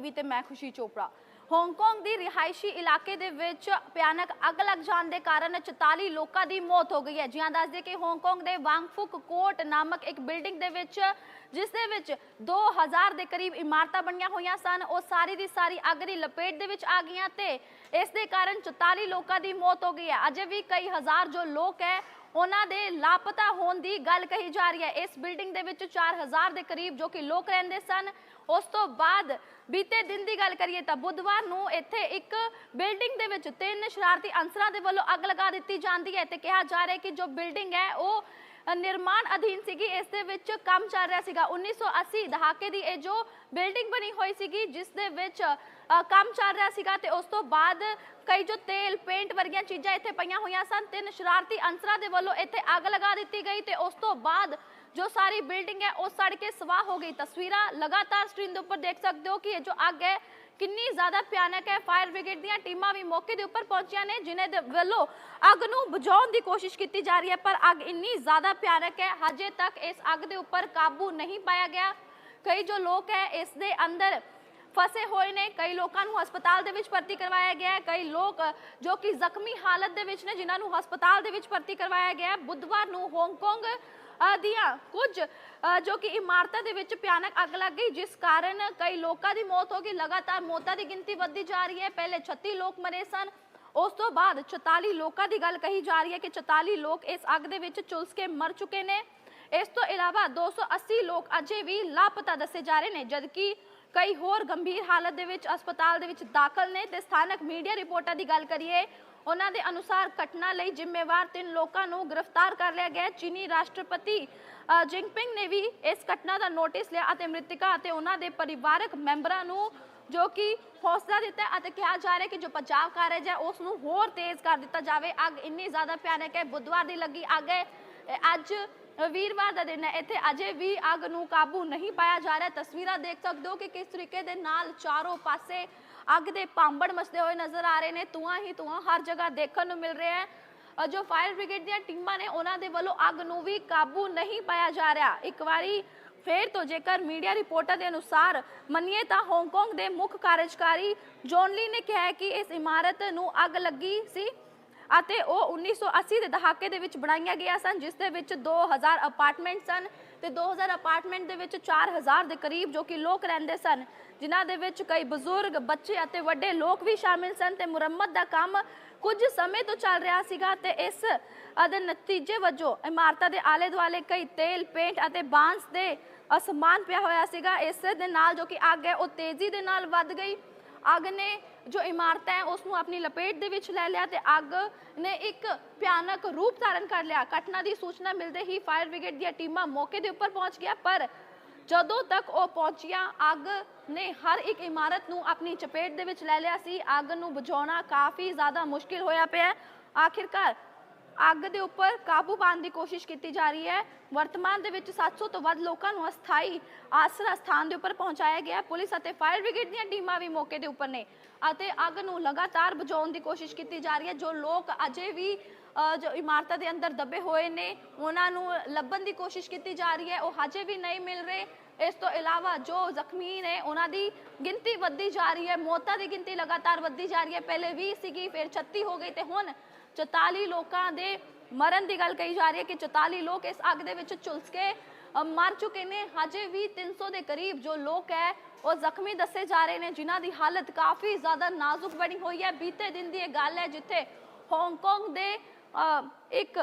TV ਤੇ ਮੈਂ ਖੁਸ਼ੀ ਚੋਪੜਾ। ਹਾਂਗਕਾਂਗ ਦੀ ਰਿਹਾਇਸ਼ੀ ਇਲਾਕੇ ਦੇ ਵਿੱਚ ਭਿਆਨਕ ਅੱਗ ਲੱਗ ਜਾਣ ਦੇ ਕਾਰਨ 44 ਲੋਕਾਂ ਦੀ ਮੌਤ ਹੋ ਗਈ ਹੈ। ਜਿਹਾਂ ਦੱਸਦੇ ਕਿ ਹਾਂਗਕਾਂਗ ਦੇ ਵਾਂਗਫੁਕ ਕੋਟ ਨਾਮਕ ਇੱਕ ਬਿਲਡਿੰਗ ਦੇ ਵਿੱਚ, ਜਿਸ ਦੇ ਵਿੱਚ 2000 ਦੇ ਕਰੀਬ ਇਮਾਰਤਾਂ ਬਣੀਆਂ ਹੋਈਆਂ ਸਨ, ਉਹ ਸਾਰੀ ਦੀ ਸਾਰੀ ਅੱਗ ਦੀ ਲਪੇਟ ਦੇ ਵਿੱਚ ਆ ਗਈਆਂ ਤੇ ਇਸ ਦੇ ਕਾਰਨ 44 ਲੋਕਾਂ ਦੀ ਮੌਤ ਹੋ ਗਈ ਹੈ। ਅਜੇ ਵੀ ਕਈ ਹਜ਼ਾਰ ਜੋ ਲੋਕ ਹੈ ਉਹਨਾਂ ਦੇ ਲਾਪਤਾ ਹੋਣ ਦੀ ਗੱਲ ਕਹੀ ਜਾ ਰਹੀ ਹੈ। ਇਸ ਬਿਲਡਿੰਗ ਦੇ ਵਿੱਚ 4000 ਦੇ ਕਰੀਬ ਜੋ ਕਿ ਲੋਕ ਰਹਿੰਦੇ ਸਨ, ਉਸ ਤੋਂ ਬਾਅਦ ਬੀਤੇ ਦਿਨ ਦੀ ਗੱਲ ਕਰੀਏ ਤਾਂ ਬੁੱਧਵਾਰ ਨੂੰ ਇੱਥੇ ਇੱਕ ਬਿਲਡਿੰਗ ਦੇ ਵਿੱਚ ਤਿੰਨ ਸ਼ਰਾਰਤੀ ਅਨਸਰਾਂ ਦੇ ਵੱਲੋਂ ਅੱਗ ਲਗਾ ਦਿੱਤੀ ਜਾਂਦੀ ਹੈ ਤੇ ਕਿਹਾ ਜਾ ਰਿਹਾ ਹੈ ਕਿ ਜੋ ਬਿਲਡਿੰਗ ਹੈ, ਉਹ ਨਿਰਮਾਣ ਅਧੀਨ ਸੀਗੀ, ਇਸ ਦੇ ਵਿੱਚ ਕੰਮ ਚੱਲ ਰਿਹਾ ਸੀਗਾ। 1980 ਦਹਾਕੇ ਦੀ ਇਹ ਜੋ ਬਿਲਡਿੰਗ ਬਣੀ ਹੋਈ ਸੀਗੀ, ਜਿਸ ਦੇ ਵਿੱਚ ਕੰਮ ਚੱਲ ਰਿਹਾ ਸੀਗਾ ਤੇ ਉਸ ਤੋਂ ਬਾਅਦ ਕਈ ਜੋ ਤੇਲ, ਪੇਂਟ ਵਰਗੀਆਂ ਚੀਜ਼ਾਂ ਇੱਥੇ ਪਈਆਂ ਹੋਈਆਂ ਸਨ, ਤਿੰਨ ਸ਼ਰਾਰਤੀ ਅਨਸਰਾਂ ਦੇ ਵੱਲੋਂ ਇੱਥੇ ਅੱਗ ਲਗਾ ਦਿੱਤੀ ਗਈ ਤੇ ਉਸ ਤੋਂ ਬਾਅਦ ਜੋ ਸਾਰੀ ਬਿਲਡਿੰਗ ਹੈ, ਉਹ ਸੜ ਕੇ ਸਵਾਹ ਹੋ ਗਈ। ਤਸਵੀਰਾਂ ਲਗਾਤਾਰ ਸਕਰੀਨ ਦੇ ਉੱਪਰ ਦੇਖ ਸਕਦੇ ਹੋ ਕਿ ਇਹ ਜੋ ਅੱਗ ਹੈ ਕਿੰਨੀ ਜ਼ਿਆਦਾ ਭਿਆਨਕ ਹੈ। ਫਾਇਰ ਬ੍ਰਿਗੇਡ ਦੀਆਂ ਟੀਮਾਂ ਵੀ ਮੌਕੇ ਦੇ ਉੱਪਰ ਪਹੁੰਚੀਆਂ ਨੇ, ਜਿਨ੍ਹਾਂ ਦੇ ਵੱਲੋਂ ਅੱਗ ਨੂੰ ਬੁਝਾਉਣ ਦੀ ਕੋਸ਼ਿਸ਼ ਕੀਤੀ ਜਾ ਰਹੀ ਹੈ। ਪਰ ਅੱਗ ਇੰਨੀ ਜ਼ਿਆਦਾ ਭਿਆਨਕ ਹੈ, ਹਜੇ ਤੱਕ ਇਸ ਅੱਗ ਦੇ ਉੱਪਰ ਕਾਬੂ ਨਹੀਂ ਪਾਇਆ ਗਿਆ। ਕਈ ਜੋ ਲੋਕ ਹੈ, ਇਸ ਦੇ ਅੰਦਰ ਫਸੇ ਹੋਏ ਨੇ। ਕਈ ਲੋਕਾਂ ਨੂੰ ਹਸਪਤਾਲ ਦੇ ਵਿੱਚ ਭਰਤੀ ਕਰਵਾਇਆ ਗਿਆ ਹੈ। ਕਈ ਲੋਕ, ਜੋ ਕਿ ਜ਼ਖਮੀ ਹਾਲਤ ਦੇ ਵਿੱਚ ਨੇ, ਜਿਨ੍ਹਾਂ ਨੂੰ ਹਸਪਤਾਲ ਦੇ ਵਿੱਚ ਭਰਤੀ ਕਰਵਾਇਆ ਗਿਆ ਹੈ। ਬੁੱਧਵਾਰ ਨੂੰ ਹਾਂਗਕਾਂਗ ਦੀਆਂ ਕੁਝ ਜੋ ਕਿ ਇਮਾਰਤਾਂ ਦੇ ਵਿੱਚ ਭਿਆਨਕ ਅੱਗ ਲੱਗ ਗਈ, ਜਿਸ ਕਾਰਨ ਕਈ ਲੋਕਾਂ ਦੀ ਮੌਤ ਹੋ ਗਈ। ਲਗਾਤਾਰ ਮੌਤਾਂ ਦੀ ਗਿਣਤੀ ਵੱਧਦੀ ਜਾ ਰਹੀ ਹੈ। ਪਹਿਲੇ 36 ਲੋਕ ਮਰੇ ਸਨ। ਉਸ ਤੋਂ ਬਾਅਦ 44 ਲੋਕਾਂ ਦੀ ਗੱਲ ਕਹੀ ਜਾ ਰਹੀ ਹੈ ਕਿ 44 ਲੋਕ ਇਸ ਅੱਗ ਦੇ ਵਿੱਚ ਝੁਲਸ ਕੇ ਮਰ ਚੁੱਕੇ ਨੇ। ਇਸ ਤੋਂ ਇਲਾਵਾ 280 ਲੋਕ ਅਜੇ ਵੀ ਲਾਪਤਾ ਦੱਸੇ ਜਾ ਰਹੇ ਨੇ, ਜਦਕਿ ਕਈ ਹੋਰ ਗੰਭੀਰ ਹਾਲਤ ਦੇ ਵਿੱਚ ਹਸਪਤਾਲ ਦੇ ਵਿੱਚ ਦਾਖਲ ਨੇ। ਤੇ ਸਥਾਨਕ ਮੀਡੀਆ ਰਿਪੋਰਟਾਂ ਦੀ ਗੱਲ ਕਰੀਏ ਉਹਨਾਂ ਦੇ ਅਨੁਸਾਰ ਘਟਨਾ ਲਈ ਜ਼ਿੰਮੇਵਾਰ ਤਿੰਨ ਲੋਕਾਂ ਨੂੰ ਗ੍ਰਿਫਤਾਰ ਕਰ ਲਿਆ ਗਿਆ ਚੀਨੀ ਰਾਸ਼ਟਰਪਤੀ ਜਿੰਗਪਿੰਗ ਨੇ ਵੀ ਇਸ ਘਟਨਾ ਦਾ ਨੋਟਿਸ ਲਿਆ ਅਤੇ ਮ੍ਰਿਤਕਾ ਅਤੇ ਉਹਨਾਂ ਦੇ ਪਰਿਵਾਰਕ ਮੈਂਬਰਾਂ ਨੂੰ ਜੋ ਕਿ ਹੌਸਲਾ ਦਿੱਤਾ ਅਤੇ ਕਿਹਾ ਜਾ ਰਿਹਾ ਕਿ ਜੋ ਬਚਾਅ ਕਾਰਜ ਹੈ, ਉਸ ਨੂੰ ਹੋਰ ਤੇਜ਼ ਕਰ ਦਿੱਤਾ ਜਾਵੇ। ਅੱਗ ਇੰਨੀ ਜ਼ਿਆਦਾ ਭਿਆਨਕ ਹੈ, ਬੁੱਧਵਾਰ ਦੀ ਲੱਗੀ ਅੱਗ ਹੈ। ਅੱਜ ਵੀਰਵਾਰ ਦਾ ਦਿਨ ਹੈ। ਇੱਥੇ ਅਜੇ ਵੀ ਅੱਗ ਨੂੰ ਕਾਬੂ ਨਹੀਂ ਪਾਇਆ ਜਾ ਰਿਹਾ। ਤਸਵੀਰਾਂ ਦੇਖ ਸਕਦੇ ਹੋ ਕਿ ਕਿਸ ਤਰੀਕੇ ਦੇ ਨਾਲ ਚਾਰੋਂ ਪਾਸੇ ਅੱਗ ਦੇ ਪਾਂਬੜ ਮਚਦੇ ਹੋਏ ਨਜ਼ਰ ਆ ਰਹੇ ਨੇ, ਧੂਆਂ ਹੀ ਧੂਆਂ ਹਰ ਜਗ੍ਹਾ ਦੇਖਣ ਨੂੰ ਮਿਲ ਰਿਹਾ ਹੈ। ਜੋ ਫਾਇਰ ਬ੍ਰਿਗੇਡ ਦੀਆਂ ਟੀਮਾਂ ਨੇ, ਉਹਨਾਂ ਦੇ ਵੱਲੋਂ ਅੱਗ ਨੂੰ ਵੀ ਕਾਬੂ ਨਹੀਂ ਪਾਇਆ ਜਾ ਰਿਹਾ। ਇੱਕ ਵਾਰੀ ਫੇਰ ਤੋਂ ਜੇਕਰ ਮੀਡੀਆ ਰਿਪੋਰਟਾਂ ਦੇ ਅਨੁਸਾਰ ਮੰਨੀਏ ਤਾਂ ਹਾਂਗਕਾਂਗ ਦੇ ਮੁੱਖ ਕਾਰਜਕਾਰੀ ਜੋਨਲੀ ਨੇ ਕਿਹਾ ਕਿ ਇਸ ਇਮਾਰਤ ਨੂੰ ਅੱਗ ਲੱਗੀ ਸੀ ਅਤੇ ਉਹ 1980 ਦੇ ਦਹਾਕੇ ਦੇ ਵਿੱਚ ਬਣਾਈਆਂ ਗਈਆਂ ਸਨ, ਜਿਸ ਦੇ ਵਿੱਚ 2000 ਅਪਾਰਟਮੈਂਟ ਸਨ ਤੇ 2000 ਅਪਾਰਟਮੈਂਟ ਦੇ ਵਿੱਚ 4000 ਦੇ ਕਰੀਬ ਜੋ ਕਿ ਲੋਕ ਰਹਿੰਦੇ ਸਨ। ਜਿਨ੍ਹਾਂ ਦੇ ਵਿੱਚ ਕਈ ਬਜ਼ੁਰਗ, ਬੱਚੇ ਅਤੇ ਵੱਡੇ ਲੋਕ ਵੀ ਸ਼ਾਮਿਲ ਸਨ ਤੇ ਮੁਰੰਮਤ ਦਾ ਕੰਮ ਕੁਝ ਸਮੇਂ ਤੋਂ ਚੱਲ ਰਿਹਾ ਸੀਗਾ ਤੇ ਇਸ ਅਦੇ ਨਤੀਜੇ ਵਜੋਂ ਇਮਾਰਤਾਂ ਦੇ ਆਲੇ ਦੁਆਲੇ ਕਈ ਤੇਲ, ਪੇਂਟ ਅਤੇ ਬਾਂਸ ਦੇ ਅਸਮਾਨ ਪਿਆ ਹੋਇਆ ਸੀਗਾ। ਇਸ ਦੇ ਨਾਲ ਜੋ ਕਿ ਅੱਗ ਹੈ, ਉਹ ਤੇਜ਼ੀ ਦੇ ਨਾਲ ਵੱਧ ਗਈ। ਅੱਗ ਨੇ ਜੋ ਇਮਾਰਤਾਂ ਹੈ ਉਸ ਨੂੰ ਆਪਣੀ ਲਪੇਟ ਦੇ ਵਿੱਚ ਲੈ ਲਿਆ ਤੇ ਅੱਗ ਨੇ ਇੱਕ ਭਿਆਨਕ ਰੂਪ ਧਾਰਨ ਕਰ ਲਿਆ। ਘਟਨਾ ਦੀ ਸੂਚਨਾ ਮਿਲਦੇ ਹੀ ਫਾਇਰ ਬ੍ਰਿਗੇਡ ਦੀਆਂ ਟੀਮਾਂ ਮੌਕੇ ਦੇ ਉੱਪਰ ਪਹੁੰਚ ਗਿਆ, ਪਰ ਜਦੋਂ ਤੱਕ ਉਹ ਪਹੁੰਚੀਆਂ, ਅੱਗ ਨੇ ਹਰ ਇੱਕ ਇਮਾਰਤ ਨੂੰ ਆਪਣੀ ਚਪੇਟ ਦੇ ਵਿੱਚ ਲੈ ਲਿਆ ਸੀ। ਅੱਗ ਨੂੰ ਬੁਝਾਉਣਾ ਕਾਫੀ ਜ਼ਿਆਦਾ ਮੁਸ਼ਕਿਲ ਹੋਇਆ ਪਿਆ। ਆਖਿਰਕਾਰ ਅੱਗ ਦੇ ਉੱਪਰ ਕਾਬੂ ਪਾਉਣ ਦੀ ਕੋਸ਼ਿਸ਼ ਕੀਤੀ ਜਾ ਰਹੀ ਹੈ। ਵਰਤਮਾਨ ਦੇ ਵਿੱਚ 700 ਤੋਂ ਵੱਧ ਲੋਕਾਂ ਨੂੰ ਅਸਥਾਈ ਆਸਰਾ ਸਥਾਨ ਦੇ ਉੱਪਰ ਪਹੁੰਚਾਇਆ ਗਿਆ ਪੁਲਿਸ ਅਤੇ ਫਾਇਰ ਬ੍ਰਿਗੇਡ ਦੀਆਂ ਟੀਮਾਂ ਵੀ ਮੌਕੇ ਦੇ ਉੱਪਰ ਨੇ ਅਤੇ ਅੱਗ ਨੂੰ ਲਗਾਤਾਰ ਬੁਝਾਉਣ ਦੀ ਕੋਸ਼ਿਸ਼ ਕੀਤੀ ਜਾ ਰਹੀ ਹੈ। ਜੋ ਲੋਕ ਅਜੇ ਵੀ ਜੋ ਇਮਾਰਤਾਂ ਦੇ ਅੰਦਰ ਦੱਬੇ ਹੋਏ ਨੇ, ਉਹਨਾਂ ਨੂੰ ਲੱਭਣ ਦੀ ਕੋਸ਼ਿਸ਼ ਕੀਤੀ ਜਾ ਰਹੀ ਹੈ। ਉਹ ਹਜੇ ਵੀ ਨਹੀਂ ਮਿਲ ਰਹੇ। ਇਸ ਤੋਂ ਇਲਾਵਾ ਜੋ ਜ਼ਖਮੀ ਨੇ, ਉਹਨਾਂ ਦੀ ਗਿਣਤੀ ਵੱਧਦੀ ਜਾ ਰਹੀ ਹੈ। ਮੌਤਾਂ ਦੀ ਗਿਣਤੀ ਲਗਾਤਾਰ ਵੱਧਦੀ ਜਾ ਰਹੀ ਹੈ। ਪਹਿਲੇ 20 ਸੀਗੀ, ਫਿਰ 36 ਹੋ ਗਈ ਤੇ ਹੁਣ 44 ਲੋਕਾਂ ਦੇ ਮਰਨ ਦੀ ਗੱਲ ਕਹੀ ਜਾ ਰਹੀ ਹੈ ਕਿ 44 ਲੋਕ ਇਸ ਅੱਗ ਦੇ ਵਿੱਚ ਝੁਲਸ ਕੇ ਮਰ ਚੁੱਕੇ ਨੇ। ਹਜੇ ਵੀ 300 ਦੇ ਕਰੀਬ ਜੋ ਲੋਕ ਹੈ, ਉਹ ਜ਼ਖਮੀ ਦੱਸੇ ਜਾ ਰਹੇ ਨੇ, ਜਿਨ੍ਹਾਂ ਦੀ ਹਾਲਤ ਕਾਫੀ ਜ਼ਿਆਦਾ ਨਾਜ਼ੁਕ ਬਣੀ ਹੋਈ ਹੈ। ਬੀਤੇ ਦਿਨ ਦੀ ਇਹ ਗੱਲ ਹੈ ਜਿੱਥੇ ਹਾਂਗਕਾਂਗ ਦੇ ਇੱਕ